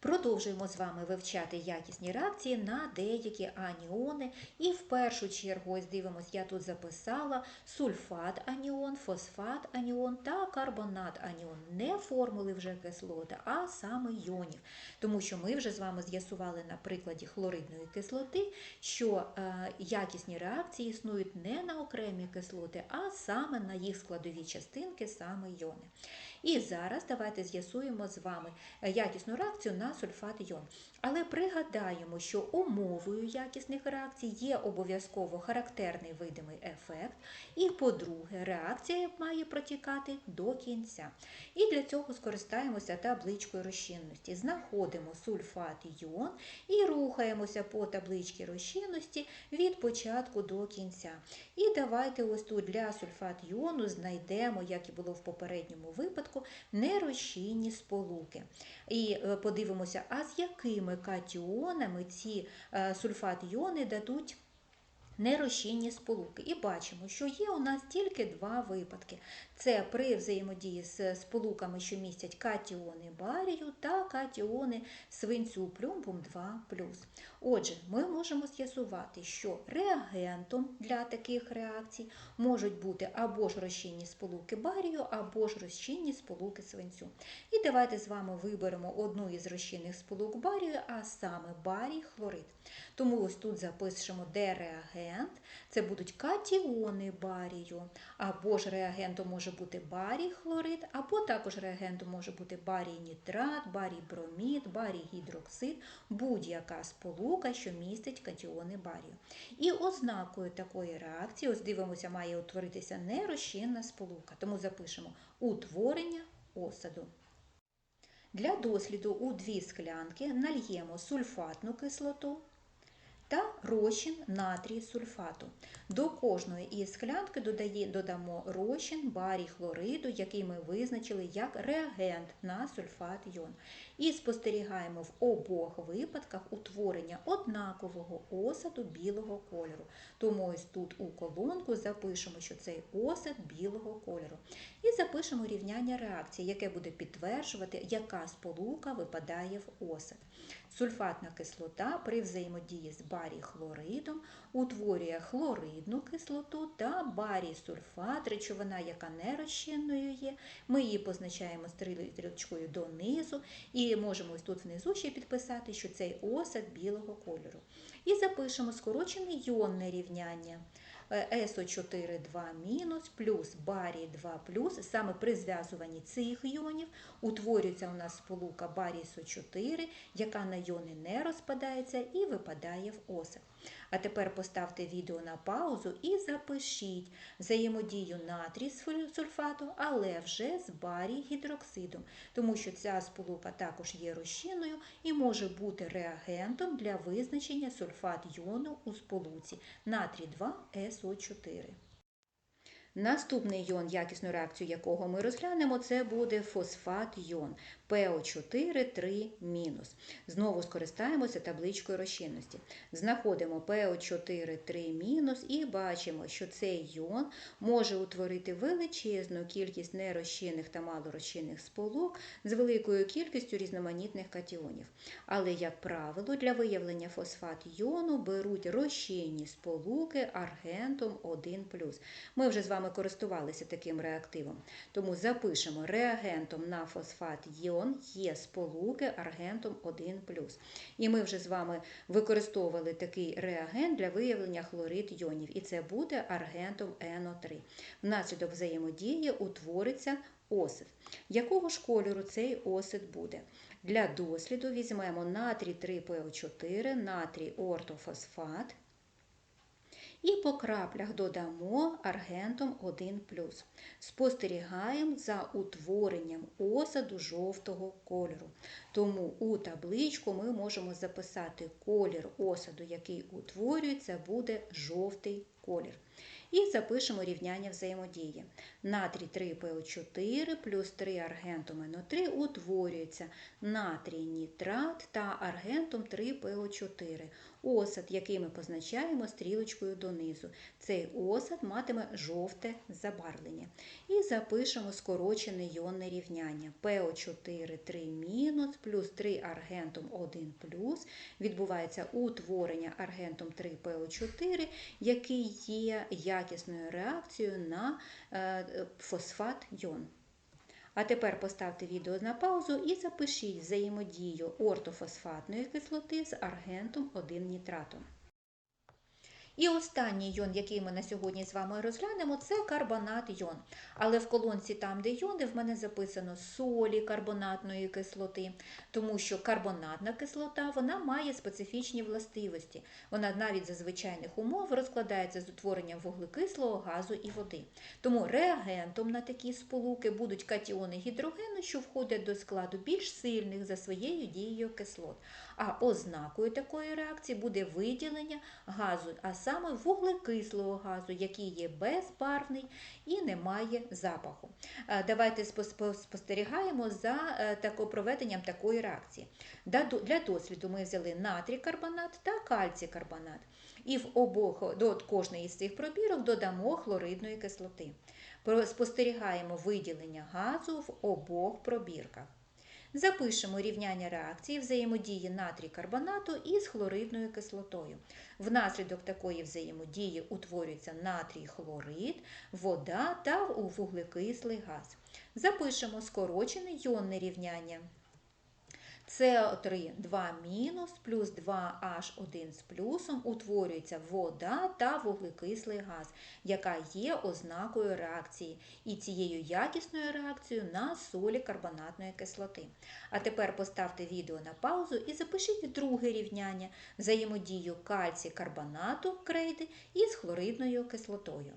Продовжуємо з вами вивчати якісні реакції на деякі аніони. І в першу чергу, ось дивимось, я тут записала сульфат аніон, фосфат аніон та карбонат аніон. Не формули вже кислоти, а саме йонів. Тому що ми вже з вами з'ясували на прикладі хлоридної кислоти, що е, якісні реакції існують не на окремі кислоти, а саме на їх складові частинки, саме йони. І зараз давайте з'ясуємо з вами е, якісну реакцію на сульфат йон. Але пригадаємо, що умовою якісних реакцій є обов'язково характерний видимий ефект. І, по-друге, реакція має протікати до кінця. І для цього скористаємося табличкою розчинності. Знаходимо сульфат йон і рухаємося по табличці розчинності від початку до кінця. І давайте ось тут для сульфат йону знайдемо, як і було в попередньому випадку, нерозчинні сполуки. І е, подивимося, а з якими катіонами ці е, сульфат йони дадуть нерозчинні сполуки. І бачимо, що є у нас тільки два випадки. Це при взаємодії з сполуками, що містять катіони барію та катіони свинцю плюмбум 2 Отже, ми можемо з'ясувати, що реагентом для таких реакцій можуть бути або ж розчинні сполуки барію, або ж розчинні сполуки свинцю. І давайте з вами виберемо одну із розчинних сполук барію, а саме барій хлорид. Тому ось тут запишемо, де реагент, це будуть катіони барію, або ж реагентом може бути барій хлорид, або також реагентом може бути барій нітрат, барій бромід, барій гідроксид, будь-яка сполука, що містить катіони барію. І ознакою такої реакції, ось дивимося, має утворитися нерозчинна сполука. Тому запишемо утворення осаду. Для досліду у дві склянки нальємо сульфатну кислоту та розчин натрій сульфату. До кожної із склянки додамо розчин барій хлориду, який ми визначили як реагент на сульфат йон. І спостерігаємо в обох випадках утворення однакового осаду білого кольору. Тому ось тут у колонку запишемо, що цей осад білого кольору. І запишемо рівняння реакції, яке буде підтверджувати, яка сполука випадає в осад. Сульфатна кислота при взаємодії з барій хлоридом утворює хлоридну кислоту та барій сульфат, речовина, яка нерозчинною є. Ми її позначаємо стрілочкою донизу і можемо ось тут внизу ще підписати, що цей осад білого кольору. І запишемо скорочене йонне рівняння. СО4 2 мінус плюс барій 2 плюс. Саме при зв'язуванні цих іонів утворюється у нас сполука барій СО4, яка на йони не розпадається і випадає в осад. А тепер поставте відео на паузу і запишіть взаємодію натрій сульфату, але вже з барій гідроксидом, тому що ця сполука також є розчинною і може бути реагентом для визначення сульфат йону у сполуці натрій 2 СО4. Наступний йон, якісну реакцію якого ми розглянемо, це буде фосфат йон ПО4 3 Знову скористаємося табличкою розчинності. Знаходимо ПО4 3 і бачимо, що цей йон може утворити величезну кількість нерозчинних та малорозчинних сполук з великою кількістю різноманітних катіонів. Але, як правило, для виявлення фосфат йону беруть розчинні сполуки аргентом 1 Ми вже з вами користувалися таким реактивом. Тому запишемо реагентом на фосфат йон є сполуки аргентом 1 І ми вже з вами використовували такий реагент для виявлення хлорид йонів, і це буде аргентом НО3. Внаслідок взаємодії утвориться осид. Якого ж кольору цей осид буде? Для досліду візьмемо натрій 3ПО4, натрій ортофосфат. І по краплях додамо аргентом 1 Спостерігаємо за утворенням осаду жовтого кольору. Тому у табличку ми можемо записати колір осаду, який утворюється, буде жовтий колір. І запишемо рівняння взаємодії. Натрій 3ПО4 плюс 3 аргентум НО3 утворюється натрій нітрат та аргентум 3ПО4. Осад, який ми позначаємо стрілочкою донизу. Цей осад матиме жовте забарвлення. І запишемо скорочене йонне рівняння. ПО4 3 мінус плюс 3 аргентум 1 плюс. Відбувається утворення аргентум 3 ПО4, який є якісною реакцією на е, фосфат йон. А тепер поставте відео на паузу і запишіть взаємодію ортофосфатної кислоти з аргентом 1 нітратом. І останній йон, який ми на сьогодні з вами розглянемо, це карбонат йон. Але в колонці там, де йони, в мене записано солі карбонатної кислоти, тому що карбонатна кислота вона має специфічні властивості. Вона навіть за звичайних умов розкладається з утворенням вуглекислого газу і води. Тому реагентом на такі сполуки будуть катіони гідрогену, що входять до складу більш сильних за своєю дією кислот. А ознакою такої реакції буде виділення газу, а саме вуглекислого газу, який є безбарвний і не має запаху. Е, Давайте спостерігаємо за е, проведенням такої реакції. Для досліду ми взяли натрій карбонат та кальцій карбонат. І в обох до кожної з цих пробірок додамо хлоридної кислоти. Спостерігаємо виділення газу в обох пробірках. Запишемо рівняння реакції взаємодії натрій карбонату із хлоридною кислотою. Внаслідок такої взаємодії утворюється натрій хлорид, вода та вуглекислий газ. Запишемо скорочене йонне рівняння. СО3 2 мінус плюс 2H1 з плюсом утворюється вода та вуглекислий газ, яка є ознакою реакції, і цією якісною реакцією на солі карбонатної кислоти. А тепер поставте відео на паузу і запишіть друге рівняння взаємодію кальцій карбонату крейди із хлоридною кислотою.